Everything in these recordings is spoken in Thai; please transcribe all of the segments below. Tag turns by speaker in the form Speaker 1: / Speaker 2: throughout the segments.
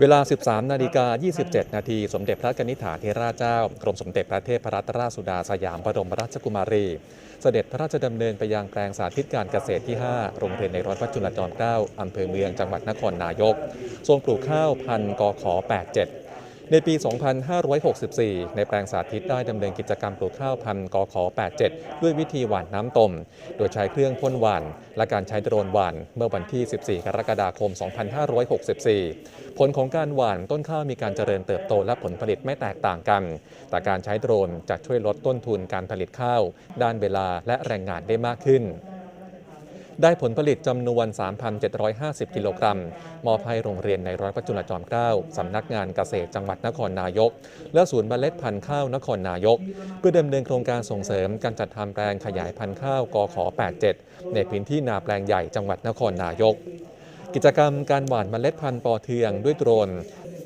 Speaker 1: เวลา 13 นาฬิกา 27 นาที สมเด็จพระกนิษฐาเทราชเจ้า กรมสมเด็จพระเทพรัตนราชสุดาสยามบรมราชกุมารี เสด็จพระราชดำเนินไปยังแปลงสาธิตการเกษตรที่ 5 โรงเรียนในร้อยพระจุลจอมเกล้าอำเภอเมืองจังหวัดนครนายก ทรงปลูกข้าวพันธุ์กข87 ในปี 2564 ในแปลงสาธิตได้ดำเนินกิจกรรมปลูกข้าวพันธุ์กข87 ด้วยวิธีหว่านน้ำตม โดยใช้เครื่องพ่นหว่าน และการใช้โดรนหว่านเมื่อวันที่ 14 กรกฎาคม 2564 ผลของการหว่านต้นข้าวมีการเจริญเติบโตและผลผลิตไม่แตกต่างกัน แต่การใช้โดรนจะช่วยลดต้นทุนการผลิตข้าว ด้านเวลาและแรงงานได้มากขึ้น ได้ผลผลิตจำนวน 3,750 กิโลกรัม มอบให้โรงเรียนในร้อยพระจุลจอมเกล้าสำนักงานเกษตรจังหวัดนครนายก และศูนย์เมล็ดพันธุ์ข้าวนครนายก เพื่อดำเนินโครงการส่งเสริมการจัดทำแปลงขยายพันธุ์ข้าวกข87 ในพื้นที่นาแปลงใหญ่จังหวัดนครนายก กิจกรรมการหว่านเมล็ดพันธุ์ปอเทืองด้วยโดรน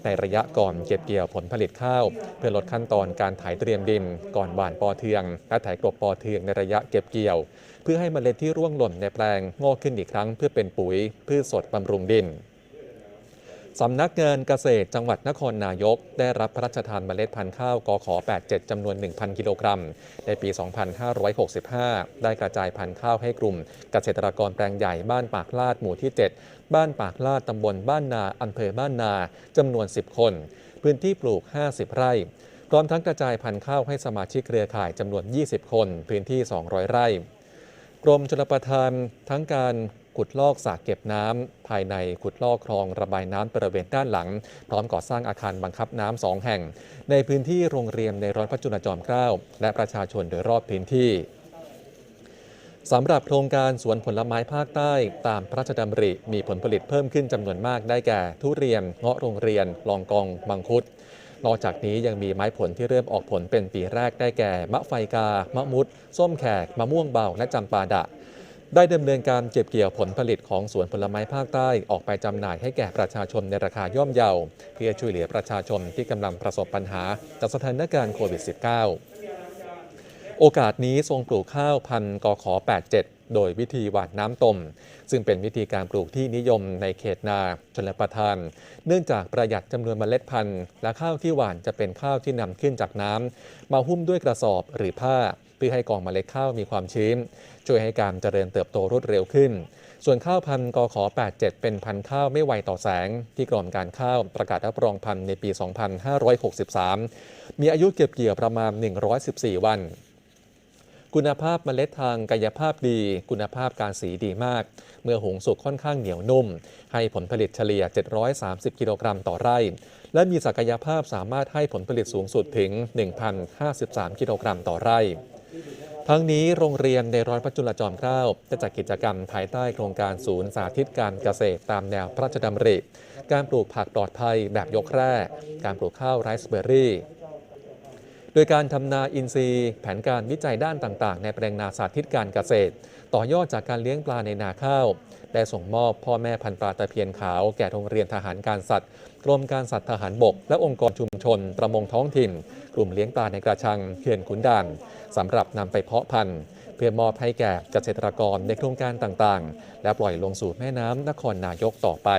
Speaker 1: ในระยะก่อนเก็บเกี่ยวผลผลิตข้าว เพื่อลดขั้นตอนการไถเตรียมดิน ก่อนหว่านปอเทือง และไถกลบปอเทืองในระยะเก็บเกี่ยว เพื่อให้เมล็ดที่ร่วงหล่นในแปลงงอกขึ้นอีกครั้งเพื่อเป็นปุ๋ยพืชสดบำรุงดิน สำนักงานเกษตรจังหวัดนครนายก ได้รับพระราชทานเมล็ดพันธุ์ข้าวกข87 จำนวน 1,000 กิโลกรัม ในปี 2565 ได้กระจายพันธุ์ข้าวให้กลุ่ม เกษตรกรแปลงใหญ่บ้านปากลาดหมู่ที่ 7 บ้านปากลาดตำบลบ้านนาอำเภอบ้านนาจำนวน 10 คน พื้นที่ปลูก 50 ไร่พร้อมทั้งกระจายพันธุ์ข้าวให้สมาชิกเครือข่ายจำนวน 20 คน พื้นที่ 200 ไร่ กรมชลประทานทั้งการ ขุดลอกสระเก็บน้ำภายในขุดลอกคลองระบายน้ำบริเวณด้านหลัง พร้อมก่อสร้างอาคารบังคับน้ำสองแห่ง ในพื้นที่โรงเรียนในร้อยพระจุลจอมเกล้าและประชาชนโดยรอบพื้นที่สำหรับโครงการสวนผลไม้ภาคใต้ ตามพระราชดำริมีผลผลิตเพิ่มขึ้นจำนวนมากได้แก่ ทุเรียนเงาะโรงเรียน ลองกองมังคุด นอกจากนี้ยังมีไม้ผลที่เริ่มออกผลเป็นปีแรกได้แก่ มะไฟกา มะมุด ส้มแขก มะม่วงเบา และจำปาดะ ได้ดำเนินการเก็บเกี่ยวผลผลิตของสวนผลไม้ภาคใต้ออกไปจำหน่ายให้แก่ประชาชนในราคาย่อมเยาเพื่อช่วยเหลือประชาชนที่กำลังประสบปัญหาจากสถานการณ์โควิด -19 โอกาสนี้ทรงปลูกข้าวพันธุ์กข87 โดยวิธีหว่านน้ำตม ซึ่งเป็นวิธีการปลูกที่นิยมในเขตนาชนประทาน เนื่องจากประหยัดจำนวนเมล็ดพันธุ์ และข้าวที่หว่านจะเป็นข้าวที่นำขึ้นจากน้ำมาหุ้มด้วยกระสอบหรือผ้า เพื่อให้กองเมล็ดข้าวมีความชื้น ช่วยให้การเจริญเติบโตรวดเร็วขึ้น ส่วนข้าวพันธุ์กข87 เป็นพันธุ์ข้าวไม่ไวต่อแสง ที่กรมการข้าวประกาศรับรองพันธุ์ในปี 2563 มีอายุเก็บเกี่ยวประมาณ 114 วัน คุณภาพเมล็ดทางกายภาพดี คุณภาพการสีดีมาก เมื่อหุงสุกค่อนข้างเหนียวนุ่ม ให้ผลผลิตเฉลี่ย 730 กิโลกรัมต่อไร่ และมีศักยภาพสามารถให้ผลผลิตสูงสุดถึง 1,053 กิโลกรัมต่อไร่ทั้งนี้โรงเรียนในร้อยพระจุลจอมเกล้าจะจัดกิจกรรมภายใต้โครงการศูนย์สาธิตการเกษตรตามแนวพระราชดำริ การปลูกผักปลอดภัยแบบยกแร่ การปลูกข้าวไรซ์เบอร์รี่ ดยการทำนาอินทรีย์ แผนการวิจัยด้านต่างๆ ในแปลงนาสาธิตการเกษตร ต่อยอดจากการเลี้ยงปลาในนาข้าว ได้ส่งมอบพ่อแม่พันธุ์ปลาตะเพียนขาว แก่โรงเรียนทหารการสัตว์กรมการสัตว์ทหารบก และองค์กรชุมชน ประมงท้องถิ่น กลุ่มเลี้ยงปลาในกระชังเขื่อนขุนด่านสำหรับนำไปเพาะพันธุ์ เพื่อมอบให้แก่เกษตรกรในโครงการต่างๆ และปล่อยลงสู่แม่น้ำนครนายกต่อไป